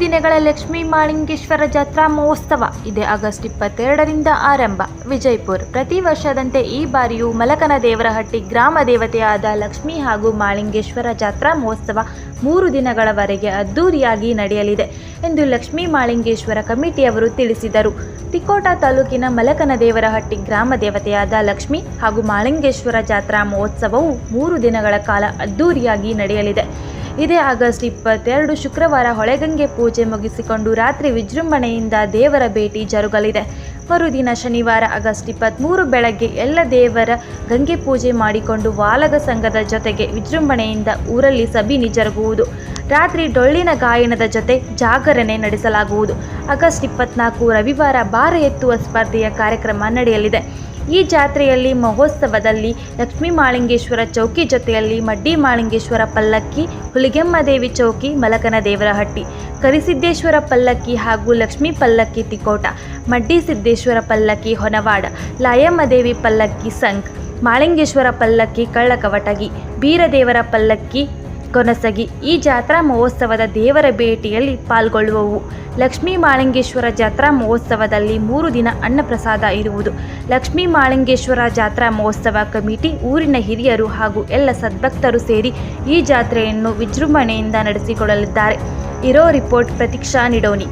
ದಿನಗಳ ಲಕ್ಷ್ಮೀ ಮಾಳಿಂಗೇಶ್ವರ ಜಾತ್ರಾ ಮಹೋತ್ಸವ. ಇದೆ ಆಗಸ್ಟ್ ಇಪ್ಪತ್ತೆರಡರಿಂದ ಆರಂಭ. ವಿಜಯಪುರ ಪ್ರತಿ ವರ್ಷದಂತೆ ಈ ಬಾರಿಯೂ ಮಲಕನ ದೇವರಹಟ್ಟಿ ಗ್ರಾಮ ದೇವತೆಯಾದ ಲಕ್ಷ್ಮೀ ಹಾಗೂ ಮಾಳಿಂಗೇಶ್ವರ ಜಾತ್ರಾ ಮಹೋತ್ಸವ ಮೂರು ದಿನಗಳವರೆಗೆ ಅದ್ದೂರಿಯಾಗಿ ನಡೆಯಲಿದೆ ಎಂದು ಲಕ್ಷ್ಮೀ ಮಾಳಿಂಗೇಶ್ವರ ಕಮಿಟಿಯವರು ತಿಳಿಸಿದರು. ತಿಕೋಟ ತಾಲೂಕಿನ ಮಲಕನ ದೇವರಹಟ್ಟಿ ಗ್ರಾಮ ದೇವತೆಯಾದ ಲಕ್ಷ್ಮಿ ಹಾಗೂ ಮಾಳಿಂಗೇಶ್ವರ ಜಾತ್ರಾ ಮಹೋತ್ಸವವು ಮೂರು ದಿನಗಳ ಕಾಲ ಅದ್ದೂರಿಯಾಗಿ ನಡೆಯಲಿದೆ. ಇದೇ ಆಗಸ್ಟ್ ಇಪ್ಪತ್ತೆರಡು ಶುಕ್ರವಾರ ಹೊಳೆಗಂಗೆ ಪೂಜೆ ಮುಗಿಸಿಕೊಂಡು ರಾತ್ರಿ ವಿಜೃಂಭಣೆಯಿಂದ ದೇವರ ಭೇಟಿ ಜರುಗಲಿದೆ. ಮರುದಿನ ಶನಿವಾರ ಆಗಸ್ಟ್ ಇಪ್ಪತ್ತ್ಮೂರು ಬೆಳಗ್ಗೆ ಎಲ್ಲ ದೇವರ ಗಂಗೆ ಪೂಜೆ ಮಾಡಿಕೊಂಡು ವಾಲಗ ಸಂಘದ ಜೊತೆಗೆ ವಿಜೃಂಭಣೆಯಿಂದ ಊರಲ್ಲಿ ಸಬಿನಿ ಜರುಗುವುದು. ರಾತ್ರಿ ಡೊಳ್ಳಿನ ಗಾಯನದ ಜೊತೆ ಜಾಗರಣೆ ನಡೆಸಲಾಗುವುದು. ಆಗಸ್ಟ್ ಇಪ್ಪತ್ನಾಲ್ಕು ರವಿವಾರ ಭಾರ ಎತ್ತುವ ಸ್ಪರ್ಧೆಯ ಕಾರ್ಯಕ್ರಮ ನಡೆಯಲಿದೆ. ಈ ಜಾತ್ರೆಯಲ್ಲಿ ಮಹೋತ್ಸವದಲ್ಲಿ ಲಕ್ಷ್ಮೀ ಮಾಳಿಂಗೇಶ್ವರ ಚೌಕಿ ಜೊತೆಯಲ್ಲಿ ಮಡ್ಡಿ ಮಾಳಿಂಗೇಶ್ವರ ಪಲ್ಲಕ್ಕಿ ಹುಲಿಗೆಮ್ಮದೇವಿ ಚೌಕಿ, ಮಲಕನ ದೇವರಹಟ್ಟಿ, ಕರಿಸಿದ್ದೇಶ್ವರ ಪಲ್ಲಕ್ಕಿ ಹಾಗೂ ಲಕ್ಷ್ಮೀ ಪಲ್ಲಕ್ಕಿ ತಿಕೋಟ, ಮಡ್ಡಿ ಸಿದ್ದೇಶ್ವರ ಪಲ್ಲಕ್ಕಿ ಹೊನವಾಡ ಲಾಯಮ್ಮದೇವಿ ಪಲ್ಲಕ್ಕಿ ಸಂಕ್ ಮಾಳಿಂಗೇಶ್ವರ ಪಲ್ಲಕ್ಕಿ ಕಳ್ಳಕವಟಗಿ, ಬೀರದೇವರ ಪಲ್ಲಕ್ಕಿ ಕೊನಸಗಿ ಈ ಜಾತ್ರಾ ಮಹೋತ್ಸವದ ದೇವರ ಭೇಟಿಯಲ್ಲಿ ಪಾಲ್ಗೊಳ್ಳುವವು. ಲಕ್ಷ್ಮೀ ಮಾಳಿಂಗೇಶ್ವರ ಜಾತ್ರಾ ಮಹೋತ್ಸವದಲ್ಲಿ ಮೂರು ದಿನ ಅನ್ನಪ್ರಸಾದ ಇರುವುದು. ಲಕ್ಷ್ಮೀ ಮಾಳಿಂಗೇಶ್ವರ ಜಾತ್ರಾ ಮಹೋತ್ಸವ ಕಮಿಟಿ, ಊರಿನ ಹಿರಿಯರು ಹಾಗೂ ಎಲ್ಲ ಸದ್ಭಕ್ತರು ಸೇರಿ ಈ ಜಾತ್ರೆಯನ್ನು ವಿಜೃಂಭಣೆಯಿಂದ ನಡೆಸಿಕೊಳ್ಳಲಿದ್ದಾರೆ. ಇರೋ ರಿಪೋರ್ಟ್ ಪ್ರತೀಕ್ಷಾ ನಿಡೋನಿ.